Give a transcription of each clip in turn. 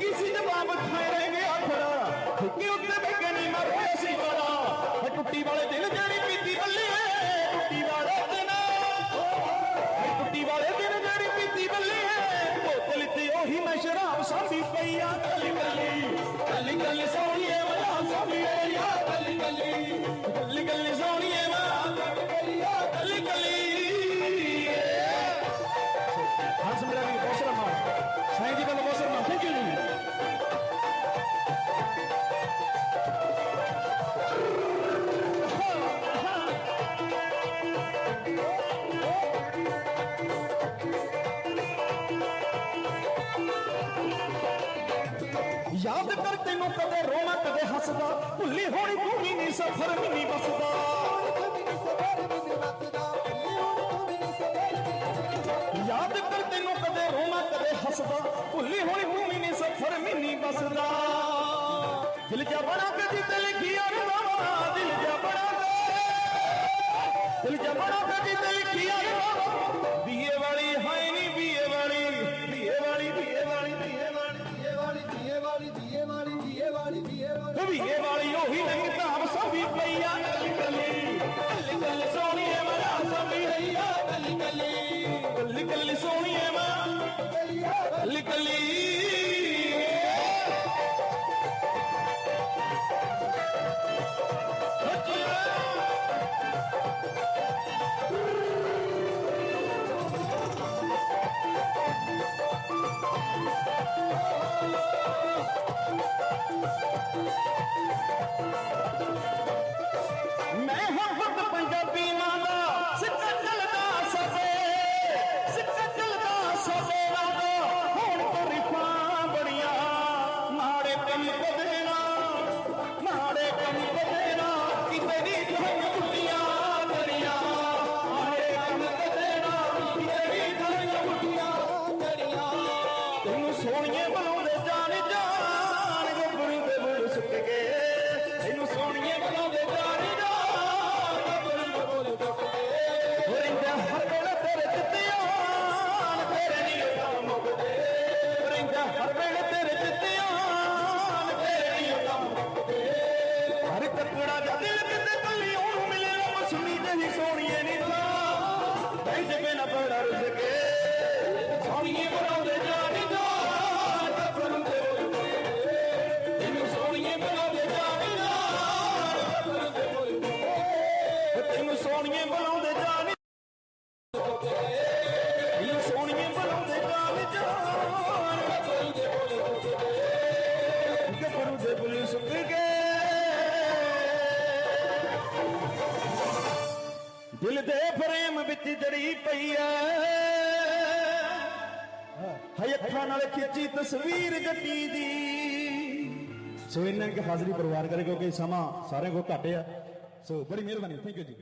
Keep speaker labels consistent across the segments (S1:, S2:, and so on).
S1: Easy to bomb with تینوں کدے رونا کدے ہسدا بھلی ہوئی تو بھی نہیں سفر بھی نہیں بسدا یاد کر تینوں کدے رونا کدے ہسدا بھلی ہوئی تو بھی نہیں سفر بھی نہیں بسدا دل جا بڑا کدی تے لکھی اور بابا دل جا بڑا دل جا بڑا کدی تے لکھی اور بابا دیے
S2: ਵਾਲੀ
S1: ਵੀਏ ਵਾਲੀ ਉਹੀ ਨਹੀਂ ਧਾਮ ਸਭੀ ਪਈਆ ਕੱਲੀ ਕੱਲੀ ਕੱਲੀ ਕੱਲੀ ਸੋਹਣੀਏ ਮਰਾ ਸਭੀ ਰਹੀਆ
S2: ਕੱਲੀ ਕੱਲੀ
S1: ਕੱਲੀ ਕੱਲੀ ਸੋਹਣੀਏ ਮਾ ਕੱਲੀ ਕੱਲੀ سونیے بلاؤں دے بل دل دے فریم وچ جڑی پی ہے کھچی تصویر گٹی دی سو انہاں حاضری پروار کرے کیونکہ سما سارے کو گھٹ ہے سو بڑی مہربانی تھینک یو جی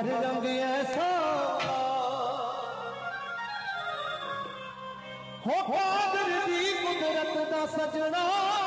S2: ہر رنگ ایسا۔ ہو قادر دی قدرت دا سجنا۔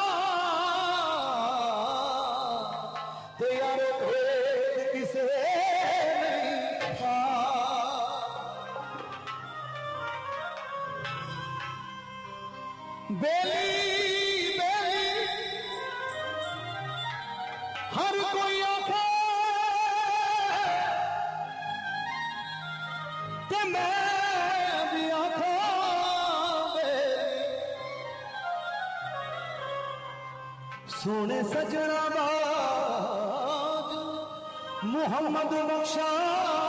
S2: سونے سجنا باغ محمد بخشا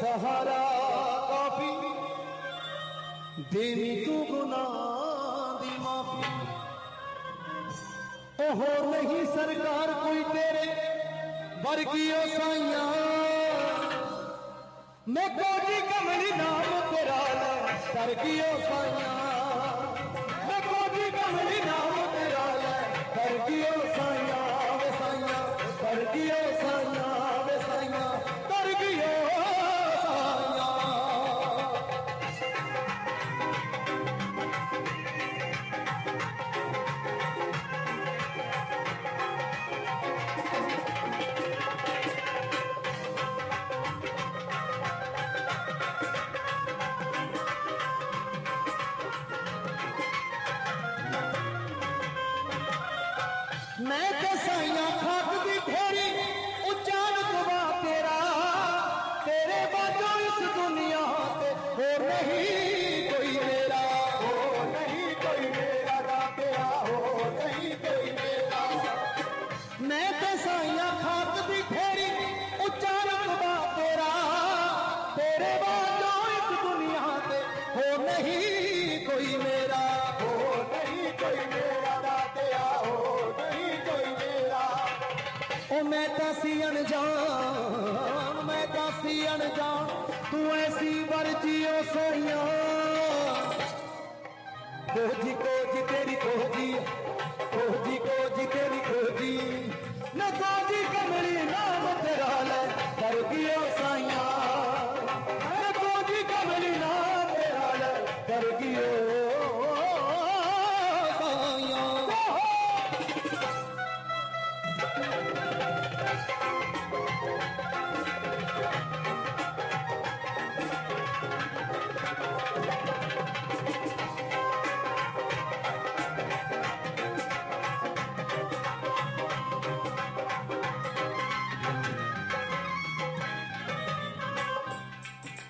S2: سہارا کافی۔ دینی تو گنا دی معافی۔ او ہو نہیں سرکار کوئی تیرے ورگیوں سائیاں میں کوئی کمری نام تیرا لے سرگیوں سائیاں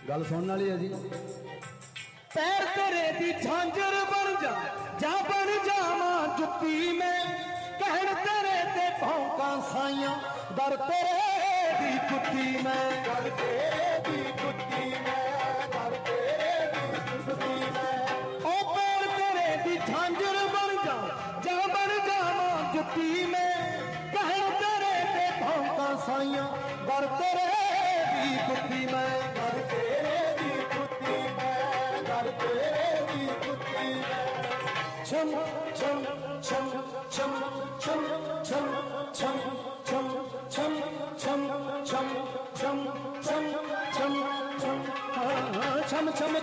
S2: ਗੱਲ ਸੁਣਨ ਵਾਲੀ ਹੈ ਜੀ। ਪੈਰ ਤੇਰੇ ਦੀ ਝਾਂਜਰ ਬਣ ਜਾ ਜਾਂ ਬਣ ਜਾਵਾਂ ਜੁੱਤੀ ਮੈਂ। ਕਹਿਣ ਤੇਰੇ ਤੇ ਭੌਂਕਾਂ ਸਾਈਆਂ ਦਰ ਤੇਰੇ ਦੀ ਕੁੱਤੀ ਮੈਂ। ਦਰ ਤੇਰੇ ਦੀ ਕੁੱਤੀ ਮੈਂ ਦਰ ਤੇਰੇ ਦੀ ਕੁੱਤੀ ਮੈਂ। ਉਹ ਪੈਰ ਤੇਰੇ ਦੀ ਝਾਂਜਰ ਬਣ ਜਾ ਜਾਂ ਬਣ ਜਾਵਾਂ ਜੁੱਤੀ ਮੈਂ। ਕਹਿਣ ਤੇਰੇ ਤੇ ਭੌਂਕਾਂ ਸਾਈਆਂ ਦਰ ਤੇਰੇ ਦੀ ਕੁੱਤੀ ਮੈਂ। chum, chum, chum, chum, chum, chum, chum, chum, chum, chum, chum, chum, chum, chum, chum, chum, chum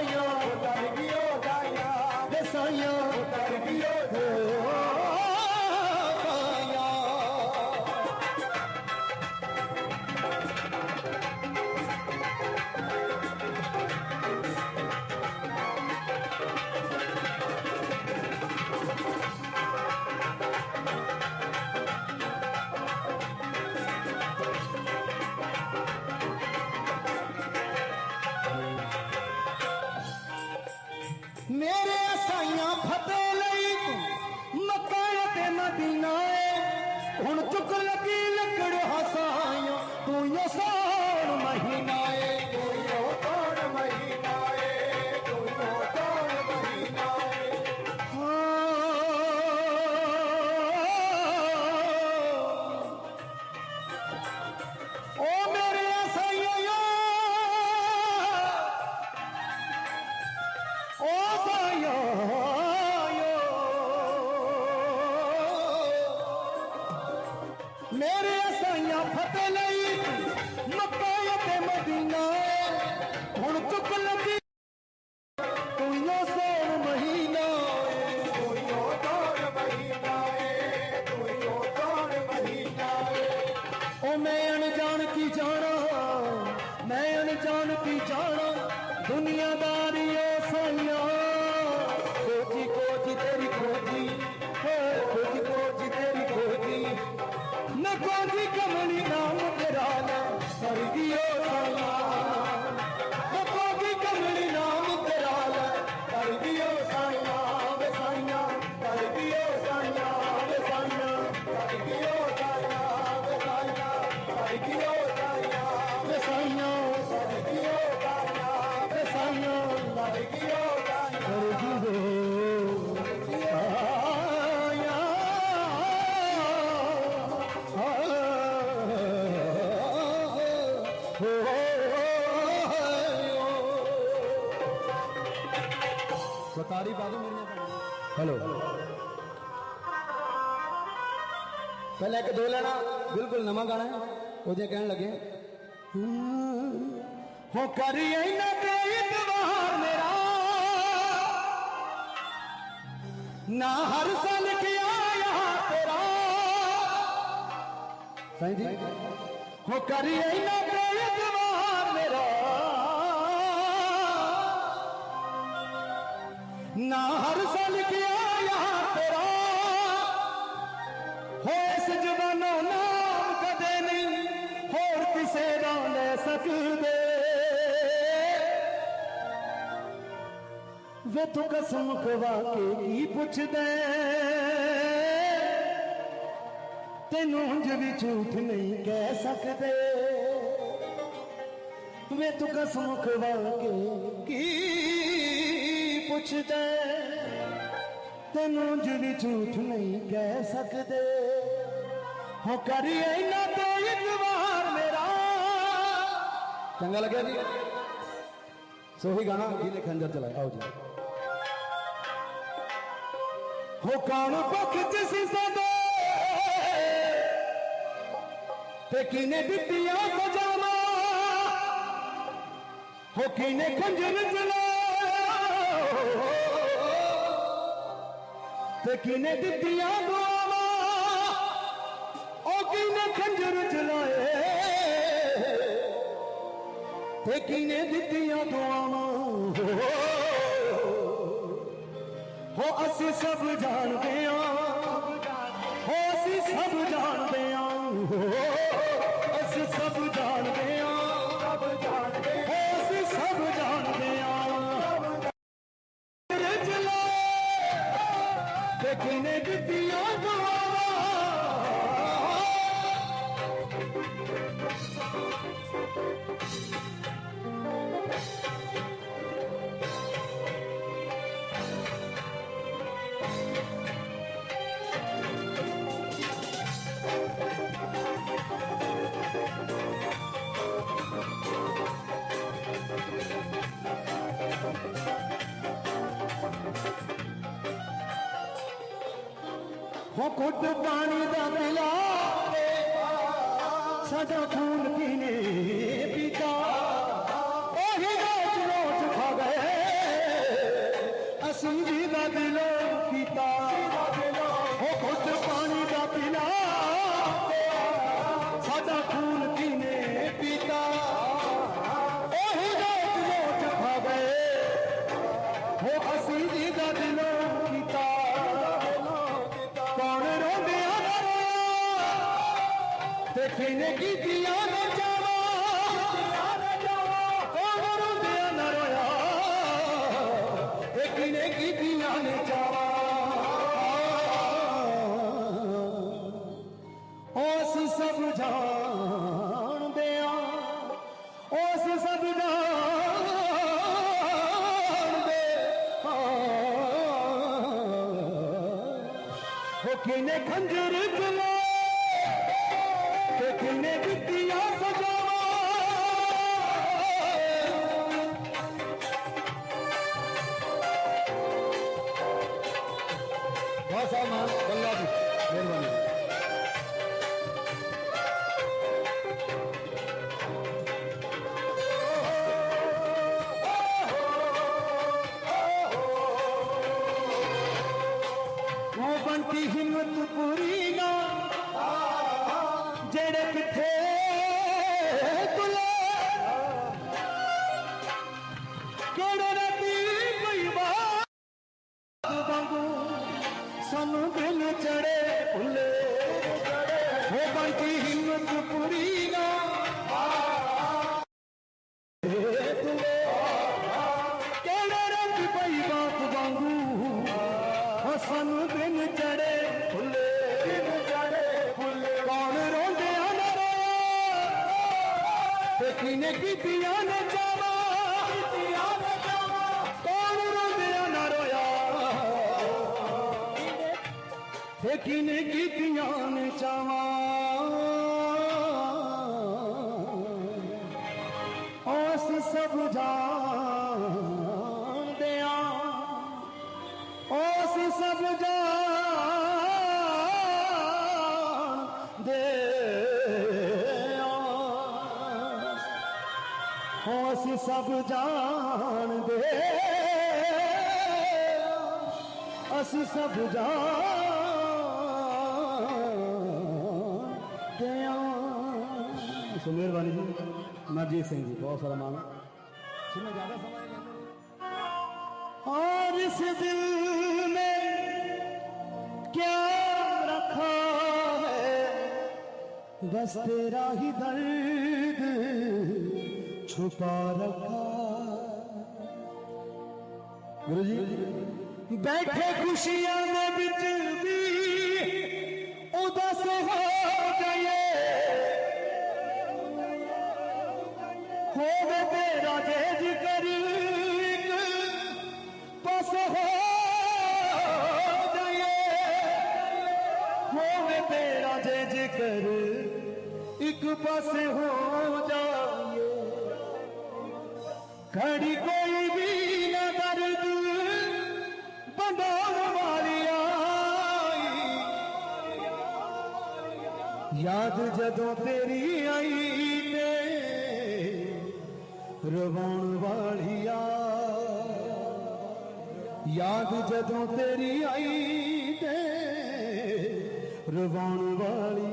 S2: Mario. Apela پہلے ایک دو لینا بالکل نواں گانا ہے وہ کہنے لگے ہو کریے نہ کوئی دوار میرا نہ ہر سن کیا یہاں تیرا سائیں جی ہو کریے نہ کوئی دوار میرا نہ عقیدے وے تو قسم خوا کے کی پوچھ دے۔ تینوں انج بھی جھوٹ نہیں کہہ سکتے۔ وے تو قسم خوا کے کی پوچھ دے۔ تینوں انج بھی جھوٹ نہیں کہہ سکتے۔ ہو کریے نہ تو ਚੰਗਾ ਲੱਗਿਆ ਜੀ।
S1: ਸੋਹੀ ਗਾਣਾ। ਜਿਹਨੇ ਖੰਜਰ ਚਲਾਇਆ। ਆਓ ਜੀ।
S2: ਹੋ ਕੌਣ ਭੁੱਖ ਜਿਸ ਸਦੇ ਤੇ ਕਿਨੇ ਦਿੱਤੀਆਂ ਸਜਾਵਾਂ ਹੋ ਕਿਨੇ ਖੰਜਰ ਚਲਾ ਤੇ ਕਿਨੇ ਦਿੱਤੀਆਂ ਦੁਆਵਾਂ ਤੇ ਕਿਨੇ ਦਿੱਤੀਆਂ ਦੁਆਵਾਂ ਹੋ ਅਸੀਂ ਸਭ ਜਾਣਦੇ ਹਾਂ। ਹੋ ਅਸੀਂ ਸਭ ਜਾਣਦੇ ਹਾਂ। ਅਸੀਂ ਸਭ ਜਾਣਦੇ ਹਾਂ। ਸਭ ਜਾਣਦੇ ਹੋ ਅਸੀਂ ਸਭ ਜਾਣਦੇ ਹਾਂ। ਰਜਲਾ ਤੇ ਕਿਨੇ ਦਿੱਤੀਆਂ ਦੁਆਵਾਂ ڪڊڪانيي پلا سڄا خون ڪيني پيتا. سنجهي دلو حسین کی دیا میں جا بہت صاحب مہان پوری نا ਸਾਨੂੰ ਦਿਲ ਚੜੇ ਭੁੱਲੇ ਹੋ ਬੰਦੀ ਹਿੰਮਤ ਪੂਰੀ ਨਾ। ਕਿਹੜੇ ਰੰਗ ਪਈ ਬਾਤ ਵਾਂਗੂ? ਸਾਨੂੰ ਦਿਲ ਚੜੇ ਭੁੱਲੇ ਕੌਣ ਰੋਂਦੇ ਹਨ ਤੇ ਕਿਨੇ لیکن کی دیان چواں سب جان دیا۔ اوس سب جان دے اوس سب جان دے اس سب جان سمیر بانی جی نرجیت سنگھ جی بہت سارا مان
S1: میں
S2: زیادہ سمجھ اور اس دل میں کیا رکھا ہے؟ بس تیرا ہی درد چھپا رکھا۔ گروہ جی بیٹھے خوشیاں میں بچ بھی اداس ہو جائے جے ذکر ایک پاس ہو جائیے گھڑی کوئی بھی نہ درد، بندہ ہماری آئی۔ یاد جدوں تیری آئی نے روان والی یاد جدوں تیری آئی குருவான் வாழி